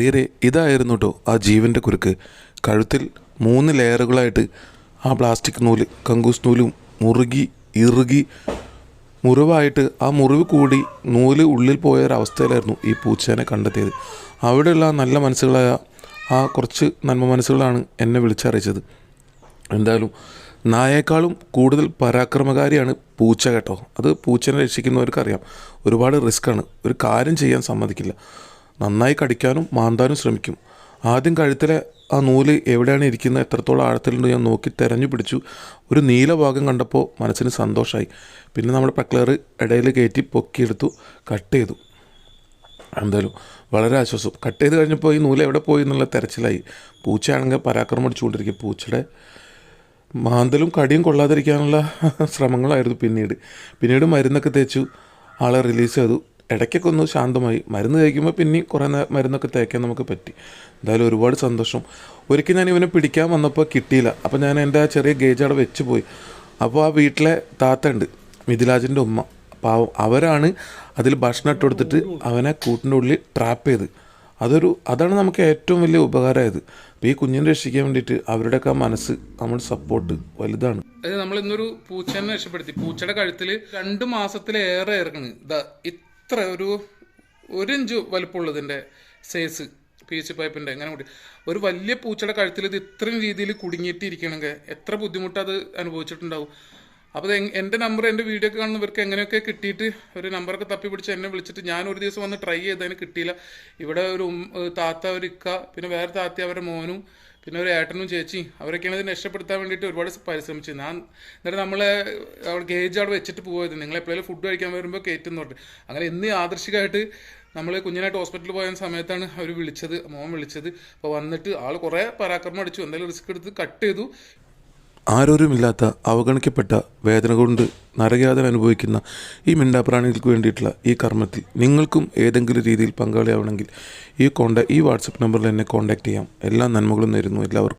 പ്രിയരെ ഇതായിരുന്നു കേട്ടോ ആ ജീവന്റെ കുരുക്ക്. കഴുത്തിൽ മൂന്ന് ലെയറുകളായിട്ട് ആ പ്ലാസ്റ്റിക് നൂൽ കങ്കൂസ് നൂലും മുറുകി ഇറുകി മുറിവായിട്ട് ആ മുറിവ് കൂടി നൂൽ ഉള്ളിൽ പോയ ഒരവസ്ഥയിലായിരുന്നു ഈ പൂച്ചേനെ കണ്ടെത്തിയത്. അവിടെയുള്ള നല്ല മനസ്സുകളായ ആ കുറച്ച് നന്മ മനസ്സുകളാണ് എന്നെ വിളിച്ചറിയിച്ചത്. എന്തായാലും നായേക്കാളും കൂടുതൽ പരാക്രമകാരിയാണ് പൂച്ച കേട്ടോ. അത് പൂച്ചനെ രക്ഷിക്കുന്നവർക്കറിയാം. ഒരുപാട് റിസ്ക്കാണ്. ഒരു കാര്യം ചെയ്യാൻ സമ്മതിക്കില്ല. നന്നായി കടിക്കാനും മാന്താനും ശ്രമിക്കും. ആദ്യം കഴുത്തിലെ ആ നൂൽ എവിടെയാണ് ഇരിക്കുന്നത് എത്രത്തോളം ആഴത്തിലുണ്ട് ഞാൻ നോക്കി തെരഞ്ഞു പിടിച്ചു. ഒരു നീല ഭാഗം കണ്ടപ്പോൾ മനസ്സിന് സന്തോഷമായി പിന്നെ നമ്മുടെ പക്ലർ ഇടയിൽ കയറ്റി പൊക്കിയെടുത്തു കട്ട് ചെയ്തു. എന്തായാലും വളരെ ആശ്വാസം. കട്ട് ചെയ്ത് കഴിഞ്ഞപ്പോൾ ഈ നൂൽ എവിടെ പോയി എന്നുള്ള തെരച്ചിലായി. പൂച്ചയാണെങ്കിൽ പരാക്രമം അടിച്ചുകൊണ്ടിരിക്കും. പൂച്ചയുടെ മാന്തലും കടിയും കൊള്ളാതിരിക്കാനുള്ള ശ്രമങ്ങളായിരുന്നു പിന്നീട്. പിന്നീട് മരുന്നൊക്കെ തേച്ചു ആളെ റിലീസ് ചെയ്തു. ഇടയ്ക്കൊക്കെ ഒന്ന് ശാന്തമായി. മരുന്ന് തേക്കുമ്പോൾ പിന്നെയും കുറേ മരുന്നൊക്കെ തേക്കാൻ നമുക്ക് പറ്റി. എന്തായാലും ഒരുപാട് സന്തോഷം. ഒരിക്കൽ ഞാൻ ഇവനെ പിടിക്കാൻ വന്നപ്പോൾ കിട്ടിയില്ല. അപ്പോൾ ഞാൻ എന്റെ ആ ചെറിയ ഗേജ് അവിടെ വെച്ച് പോയി. അപ്പോൾ ആ വീട്ടിലെ താത്ത ഉണ്ട് മിഥിലാജിന്റെ ഉമ്മ. അപ്പോൾ അവരാണ് അതിൽ ഭക്ഷണം ഇട്ട് കൊടുത്തിട്ട് അവനെ കൂട്ടിന്റെ ഉള്ളിൽ ട്രാപ്പ് ചെയ്ത്. അതൊരു അതാണ് നമുക്ക് ഏറ്റവും വലിയ ഉപകാരമായത്. ഈ കുഞ്ഞിനെ രക്ഷിക്കാൻ വേണ്ടിയിട്ട് അവരുടെയൊക്കെ മനസ്സ് നമ്മൾ സപ്പോർട്ട് വലുതാണ്. നമ്മൾ ഇന്നൊരു പൂച്ചനെ രക്ഷപ്പെടുത്തി. പൂച്ചയുടെ കഴുത്തിൽ രണ്ട് മാസത്തിലേറെ ഇറങ്ങണ്. ഇത്ര ഒരു ഒരു ഇഞ്ച് വലുപ്പമുള്ളതിന്റെ സൈസ് പി എച്ച് പൈപ്പിന്റെ എങ്ങനെ കൂടി. ഒരു വലിയ പൂച്ചയുടെ കഴുത്തിൽ ഇത് ഇത്രയും രീതിയിൽ കുടുങ്ങിയിട്ടിരിക്കണമെങ്കിൽ എത്ര ബുദ്ധിമുട്ട് അത് അനുഭവിച്ചിട്ടുണ്ടാവും. അപ്പോൾ എന്റെ നമ്പർ എന്റെ വീഡിയോ ഒക്കെ കാണുന്നവർക്ക് എങ്ങനെയൊക്കെ കിട്ടിയിട്ട് ഒരു നമ്പറൊക്കെ തപ്പി പിടിച്ച് എന്നെ വിളിച്ചിട്ട് ഞാൻ ഒരു ദിവസം വന്ന് ട്രൈ ചെയ്തതിന് കിട്ടിയില്ല. ഇവിടെ ഒരു താത്ത ഒരു ഇക്ക പിന്നെ വേറെ താത്ത അവരുടെ മോനും പിന്നെ ഒരു ഏട്ടനും ചേച്ചി അവരൊക്കെയാണ് ഇതിനെ രക്ഷപ്പെടുത്താൻ വേണ്ടിയിട്ട് ഒരുപാട് പരിശ്രമിച്ചത്. ഞാൻ എന്നിട്ട് നമ്മളെ അവിടെ ഗേജ് അവിടെ വെച്ചിട്ട് പോയത്. നിങ്ങൾ എപ്പോഴും ഫുഡ് കഴിക്കാൻ വരുമ്പോൾ കയറ്റുന്നു പറഞ്ഞു അങ്ങനെ ഇന്ന് ആദർശികമായിട്ട് നമ്മൾ കുഞ്ഞിനായിട്ട് ഹോസ്പിറ്റലിൽ പോയ സമയത്താണ് അവർ വിളിച്ചത് മോൻ വിളിച്ചത്. അപ്പോൾ വന്നിട്ട് ആൾ കുറേ പരാക്രമം അടിച്ചു. എന്തായാലും റിസ്ക് എടുത്ത് കട്ട് ചെയ്തു. ആരോരുമില്ലാത്ത അവഗണിക്കപ്പെട്ട വേദന കൊണ്ട് നരകയാതന അനുഭവിക്കുന്ന ഈ മിണ്ടാപ്രാണികൾക്ക് വേണ്ടിയിട്ടുള്ള ഈ കർമ്മത്തിൽ നിങ്ങൾക്കും ഏതെങ്കിലും രീതിയിൽ പങ്കാളിയാവണമെങ്കിൽ ഈ കോണ്ടാ ഈ വാട്സപ്പ് നമ്പറിൽ എന്നെ കോൺടാക്റ്റ് ചെയ്യാം. എല്ലാ നന്മകളും നേരുന്നു. എല്ലാവർക്കും